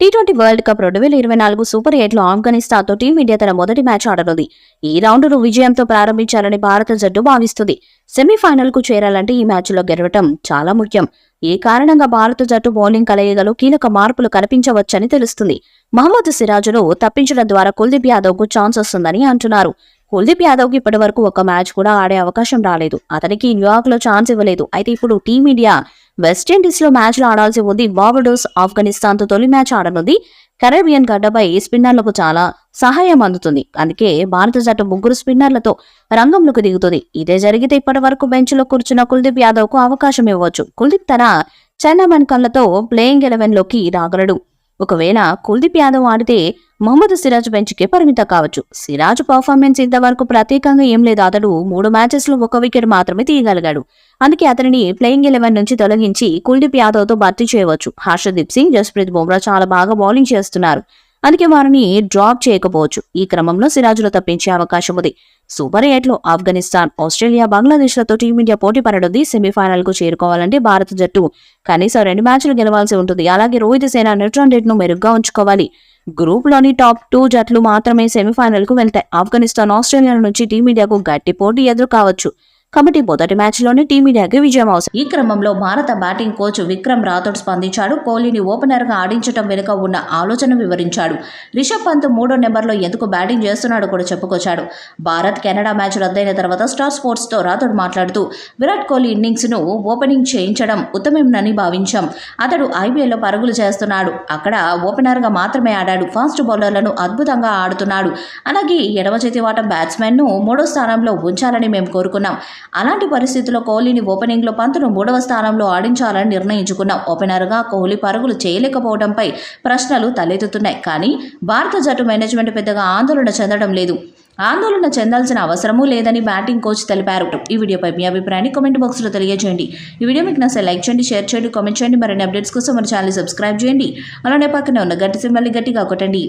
T twenty world cup రెండు వేల ఇరవై నాలుగు సూపర్ ఎయిట్లో ఆఫ్ఘనిస్తాన్తో టీమిండియా తన మొదటి మ్యాచ్ ఆడనుంది. ఈ రౌండ్ను విజయంతో ప్రారంభించాలని భారత జట్టు భావిస్తుంది. సెమీఫైనల్కు చేరాలంటే ఈ మ్యాచ్లో గెలవటం చాలా ముఖ్యం. ఈ కారణంగా భారత జట్టు బౌలింగ్ కలయికలో కీలక మార్పులు కనిపించవచ్చని తెలుస్తుంది. మహమ్మద్ సిరాజ్ను తప్పించడం ద్వారా కుల్దీప్ యాదవ్కు ఛాన్స్ వస్తుందని అంటున్నారు. కుల్దీప్ యాదవ్కి ఇప్పటి వరకు ఒక మ్యాచ్ కూడా ఆడే అవకాశం రాలేదు. అతనికి న్యూయార్క్లో ఛాన్స్ ఇవ్వలేదు. అయితే ఇప్పుడు టీమిండియా వెస్టిండీస్లో మ్యాచ్లు ఆడాల్సి ఉంది. బాబడోస్ ఆఫ్ఘనిస్తాన్తో తొలి మ్యాచ్ ఆడనుంది. కరేబియన్ గడ్డపై స్పిన్నర్లకు చాలా సహాయం అందుతుంది. అందుకే భారత జట్టు ముగ్గురు స్పిన్నర్లతో రంగంలోకి దిగుతుంది. ఇదే జరిగితే ఇప్పటి వరకు బెంచ్లో కూర్చున్న కుల్దీప్ యాదవ్కు అవకాశం ఇవ్వచ్చు. కుల్దీప్ తన చెన్నమన్ కళ్ళతో ప్లేయింగ్ ఎలెవెన్లోకి రాగలడు. ఒకవేళ కుల్దీప్ యాదవ్ ఆడితే మహమ్మద్ సిరాజ్ బెంచ్కే పరిమితం కావచ్చు. సిరాజ్ పర్ఫార్మెన్స్ ఇంతవరకు ప్రత్యేకంగా ఏం లేదు. అతడు మూడు మ్యాచెస్లో ఒక వికెట్ మాత్రమే తీయగలిగాడు. అందుకే అతనిని ప్లేయింగ్ ఎలెవెన్ నుంచి తొలగించి కుల్దీప్ యాదవ్తో భర్తీ చేయవచ్చు. హర్షదీప్ సింగ్ జస్ప్రీత్ బుమ్రా చాలా బాగా బౌలింగ్ చేస్తున్నారు. అందుకే వారిని డ్రాప్ చేయకపోవచ్చు. ఈ క్రమంలో సిరాజ్ను తప్పించే అవకాశం ఉంది. సూపర్ ఎయిట్లో ఆఫ్ఘనిస్తాన్ ఆస్ట్రేలియా బంగ్లాదేశ్లతో టీమిండియా పోటీ పడనుంది. సెమీఫైనల్కు చేరుకోవాలంటే భారత జట్టు కనీసం రెండు మ్యాచ్లు గెలవాల్సి ఉంటుంది. అలాగే రోహిత్ సేన నెట్రాన్ రేట్ను మెరుగ్గా ఉంచుకోవాలి. గ్రూప్లోని టాప్ టూ జట్లు మాత్రమే సెమీఫైనల్కు వెళ్తాయి. ఆఫ్ఘనిస్తాన్ ఆస్ట్రేలియా నుంచి టీమిండియాకు గట్టి పోటీ ఎదురు కావచ్చు కాబట్టి మొదటి మ్యాచ్లోనే టీమిండియాకి విజయం అవసరం. ఈ క్రమంలో భారత బ్యాటింగ్ కోచ్ విక్రమ్ రాథోడ్ స్పందించాడు. కోహ్లీని ఓపెనర్గా ఆడించడం వెనుక ఉన్న ఆలోచన వివరించాడు. రిషబ్ పంత్ మూడో నెంబర్లో ఎందుకు బ్యాటింగ్ చేస్తున్నాడో కూడా చెప్పుకొచ్చాడు. భారత్ కెనడా మ్యాచ్ రద్దయిన తర్వాత స్టార్ స్పోర్ట్స్తో రాథోడ్ మాట్లాడుతూ విరాట్ కోహ్లీ ఇన్నింగ్స్ను ఓపెనింగ్ చేయించడం ఉత్తమమేనని భావించాం. అతడు ఐపీఎల్లో పరుగులు చేస్తున్నాడు. అక్కడ ఓపెనర్గా మాత్రమే ఆడాడు. ఫాస్ట్ బౌలర్లను అద్భుతంగా ఆడుతున్నాడు. అలాగే ఎడమ చేతి బ్యాట్స్మెన్ను మూడో స్థానంలో ఉంచాలని మేము కోరుకున్నాం. అలాంటి పరిస్థితుల్లో కోహ్లీని ఓపెనింగ్లో పంతును మూడవ స్థానంలో ఆడించాలని నిర్ణయించుకున్నాం. ఓపెనర్గా కోహ్లీ పరుగులు చేయలేకపోవడంపై ప్రశ్నలు తలెత్తుతున్నాయి. కానీ భారత జట్టు మేనేజ్మెంట్ పెద్దగా ఆందోళన చెందడం లేదు. ఆందోళన చెందాల్సిన అవసరమూ లేదని బ్యాటింగ్ కోచ్ తెలిపారు. ఈ వీడియోపై మీ అభిప్రాయాన్ని కామెంట్ బాక్స్లో తెలియజేయండి. ఈ వీడియో మీకు నచ్చే లైక్ చేయండి షేర్ చేయండి కామెంట్ చేయండి. మరిన్ని అప్డేట్స్ కోసం మన ఛానల్ సబ్స్క్రైబ్ చేయండి. అలానే పక్కనే ఉన్న గట్టి సింబల్ని గట్టిగా కొట్టండి.